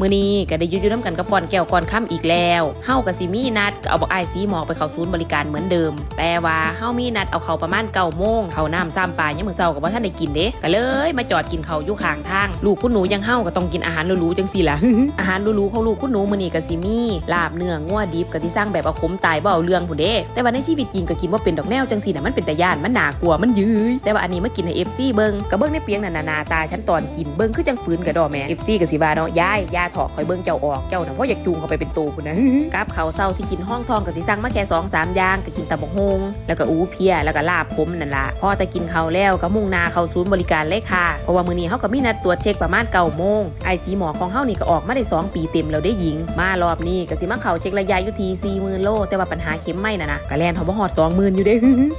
มื้อนี้ก็ได้ยุ่อยู่น้ำกันกับก่อนแก้วก่อนค่ำอีกแล้วเฮากับสิมีนัดก็เอาบอกไอายสีหมอกไปเข้าศูนย์บริการเหมือนเดิม แต่ว่าเฮามีนัดเอาเขาประมาณเก้าโมงเขาน้ำซ้ำปลายังมือเช้ากับว่าท่านได้กินเด้ก็เลยมาจอดกินเขาอยู่ข้างทาง ลูกคุณหนูยังเฮาก็ต้องกินอาหารหรูๆจังสิล่ะอาหารหรูๆของลูกคุณหนูมื้อนี้ก็สิมีลาบเนื้องัวดิบก็ที่สร้างแบบเอาขมตายบ่เอาเรื่องผู้เด้ แต่ว่าในชีวิตจริงก็กินว่าเป็นดอกแนวจังสิน่ะมันเป็นตาย่านมันน่ากลัวมันยืยแต่ว่าอันนี้มากินให้ FC เบิ่งก็เบิ่งในเปียงน่ะนานาตาฉันตอนกินเบิ่งคือจังฝืนกระดอแม่ FC ก็สิว่าเนาะยายถอกคอยเบิ่งเจ้าออกเจ้าน่ะเพราะอยากจูงเขาไปเป็นตูพุ่นะกับเขาเศร้าที่กินห้องทองก็สิสั่งมาแค่2 3อย่างก็กินตำบักฮงแล้วก็อูเพียแล้วก็ลาบผมนั่นละพอแต่กินเขาแล้วก็มุ่งนาเขาศูนย์บริการเลยค่ะเพราะว่ามื้อนี้เฮาก็มีนัดตรวจเช็คประมาณ9โมงไอซีหมอของเฮานี่ก็ออกมาได้สองปีเต็มแล้วได้หญิง มารอบนี้ก็สิมาเขาเช็คระยะอยู่ที่40,000โล แต่ว่าปัญหาเข็มไม่น่ะนะก็แลนเขาบ่ฮอด20,000อยู่เด้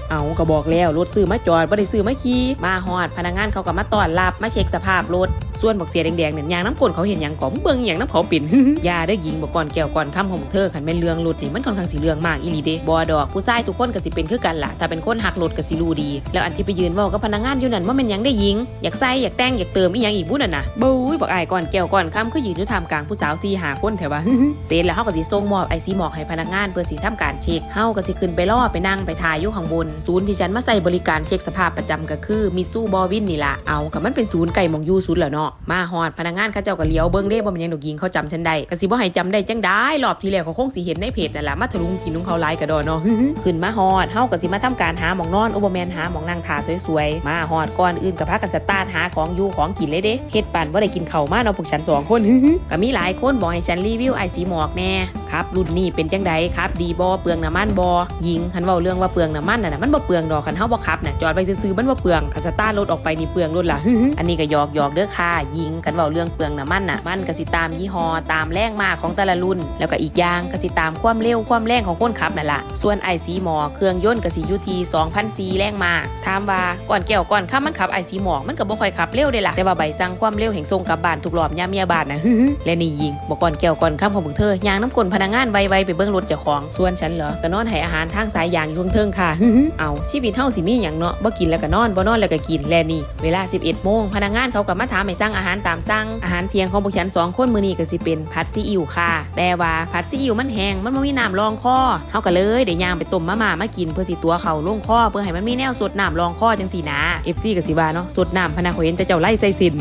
เอาก็บอกแล้วรถซื้อมาจอดบ่ได้ซื้อมาขี่มาฮอดพนักงานเขาก็มาต้อนรับมาเช็คสภาพรถ ส่วนบักเสียแดงๆเนี่ยยางน้ำกลนเขาเห็นยังก่อมเบิ่งหยังน้ำเขาปิ่นยาได้อหญิงบอกก่อนแก้วก่อนคำของเธอคันแม่นเรื่องรถนี่มันค่อนข้างสิเรื่องมากอีลีเดบ่ดอกผู้ชายทุกคนก็สิเป็นคือกันล่ะถ้าเป็นคนหักรถก็สิรู้ดี แล้วอันที่ไปยืนว้ากับพนักงานอยู่นั่นว่ามันยังได้หญิง อยากใส่อยากแต่งอยากเติมอีหยังอีกบุ่นน่ะนะบู๊ยบอกไอ้ก่อนแก้วก่อนคำคือยืนอยู่ท่ามกลางผู้สาว4 5คนแถวว่าเสร็จแล้วเฮาก็สิส่งมอบไอซีหมอกให้พนักงานเพื่อสิทำการเช็คเฮาก็สิขึ้นไปรอไปนั่งไปทายอยู่ข้างบนศูนย์ที่ฉันมาใส่บริการเช็คสภาพประจำก็คือมิซูบอวินนี่ล่ะเอากับมันเป็นศูนย์ไก่มองยูศูนย์แล้วเนาะมาหอดพนักงานเขาเจ้าก็เลี้ยวเบิ้งเด้บ่แมันหยังดอกยิงเขาจำฉันได้ก็สิบ่ให้จำได้จังได้รอบที่แล้วเขาคงสิเห็นในเพจนั่นล่ะมาทะลุงกินนุ่งเขาไล่กระดอเนาะขึ้นมาหอดเฮาก็สิมาทำการหาหมองนอนโอเบแมนหาหมองนั่งทาสวยๆมาหอดก่อนอื่นกับพากันสตาร์ทหาของอยู่ของกินเลยเด้เฮ็ดปานบ่ได้กินข้าวมาเนาะพวกฉันสองคนก็มีหลายคนบอกให้ฉันรีวิวไอสีหมอกแน่ ครับ รุ่นนี้เป็นจังไดครับ ดีบอเปลืองน้ำมันบอยิงคันเว้าเรื่องว่าเปลืองน้ำมันน่ะนะมันบ่เปลืองดอกคันเฮาบ่ขับน่ะจอดไปซื้อๆมันบ่เปลืองคันสตาร์ทรถออกไปนี่เปลืองรถล่ะอันนี้ก็หยอกหยอกเด้อค่ะยิงกันเว้าเรื่องเปลืองน้ำมันน่ะมันก็สิตามยี่ห้อตามแรงมากของแต่ละรุ่น แล้วก็อีกอย่างก็สิตามความเร็วความแรงของคนขับนั่นล่ะส่วนไอซีหมอเครื่องยนต์ก็สิอยู่ที่2,000ซีแรงมากถามว่าก่อนแก้วก่อนขับมันขับไอซีหมอกมันก็บ่ค่อยขับเร็วเด้ล่ะแต่ว่าใบสั่งความเร็วแห่งส่งกลับบ้านทุกรอบยามเมียบ้านน่ะและนี่ยิงบอกก่อนแก้วก่อนข้ามของพวกเธอยางน้ำกลนพนกงานไวๆไปเบิ้งรถเจ้าของ ส่วนฉันเหรอก็นอนให้อาหารทางสายยางอยู่เทิงๆค่ะ เอาชีวิตเฮาสิมีหยังเนาะบ่กินแล้วก็นอนบ่นอนแล้วก็กินแลนี่ เวลา 11โมงพนักงานเขาก็มาถามให้สั่งอาหารตามสั่งอาหารเที่ยงของพวกฉันสองคนมื้อนี้ก็สิเป็นผัดซีอิ๊วค่ะ แต่ว่าผัดซีอิ๊วมันแห้งมันบ่มีน้ำรองคอเฮาก็เลยได้ย่างไปต้มมาม่ามากินเพื่อสิตัวเขาลงคอเพื่อให้มันมีแนวสดน้ำรองคอจังซี่นะ FC ก็สิว่าเนาะสดน้ำพนักเห็นแต่เจ้าไล่ใส่สิน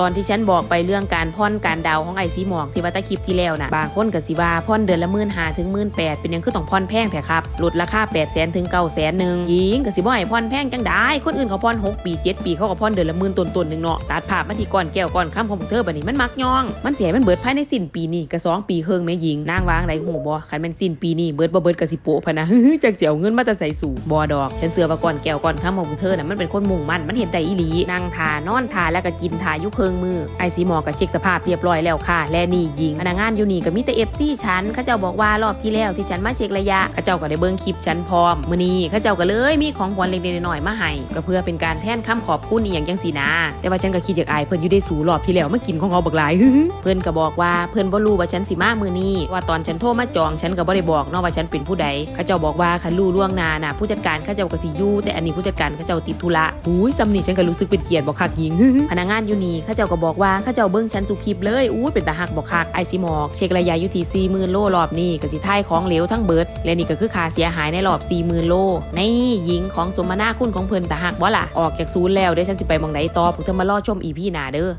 ตอนที่ฉันบอกไปเรื่องการพ่อนการดาวของไอซีหมอกที่ว่าตะคลิปที่แล้วนะบางคนก็สิว่าพ่อนเดือนละหมื่นหาถึงหมื่นแปดเป็นยังคือต้องพ่อนแพงแท้ครับลดราคา8 0 0แสนถึง9 0 0แสนหนึ่งยิงก็สิบ่ให้พ่อนแพงจังได้คนอื่นเขาพ่อน6ปี7ปีเขาก็พ่อนเดือนละหมื่นต้นๆหนึ่งเนาะตัดภาพมาที่ก่อนแก้วก่อนคำของเธอบัดนี้มันมักย่อง มันเสียมันเบิดภายในสิ้นปีนี้ก็สองปีเคิงแม่ยิงนางวางไรหูบ่คันมันสิ้นปีนี้เบิดบ่เบิดก็สิโปะพะนะจักสิเอาเงินมาแต่ใส่สู่บ่ดอกฉันเสือว่าก่อนแก้วก่อนคำของเธอน่ะมันเป็นคนมุ่งมั่นมันเห็นได้อีหลีนั่งทานอนทาแล้วก็กินทายู่เคิงมือไอซีหมอก็เช็คสภาพเรียบร้อยแล้วค่ะ และนี่ยิงพนักงานอยู่นี่ก็มีแต่เอฟซีฉันเขาเจ้าบอกว่ารอบที่แล้วที่ฉันมาเช็คระยะเขาเจ้าก็ได้เบิ่งคลิปฉันพร้อมมื้อนี้เขาเจ้าก็เลยมีของขวัญเล็กๆน้อยๆมาให้ก็เพื่อเป็นการแทนคำขอบคุณอีหยังจังสีนะแต่ว่าฉันก็คิดอยากอายเพิ่นอยู่ได้สูรอบที่แล้วมากินของเขาบักหลายเพิ่นก็บอกว่าเพิ่นบ่รู้ว่าฉันสิมามื้อนี้ว่าตอนฉันโทรมาจองฉันก็บ่ได้บอกเนาะว่าฉันเป็นผู้ใดเขาเจ้าบอกว่าคันรู้ล่วงหน้าน่ะผู้จัดการเขาเจ้าก็สิอยู่แต่อันนี้ผู้จัดการเขาเจ้าติดธุระหูยซำนี่ฉันก็รู้สึกเป็นเกียรติบ่คักยิงพนักงานอยู่นี่เขาเจ้าก็บอกว่าเขาเจ้าเบิ่งฉันสุคลิปเลยอู้เป็นตาหักบ่คักไอซิหมอกเช็คระยะอยู่ที่40,000โลรอบนี้ก็สิท้ายของเหลวทั้งเบิด และนี่ก็คือค่าเสียหายในรอบ40,000โลในหญิงของสมนาคุณของเพิ่นตาหักบ่ล่ะออกจากศูนย์แล้วเดี๋ยวฉันสิไปมองไหนต่อพวกเธอมารอชมอีพีหน้าเด้อ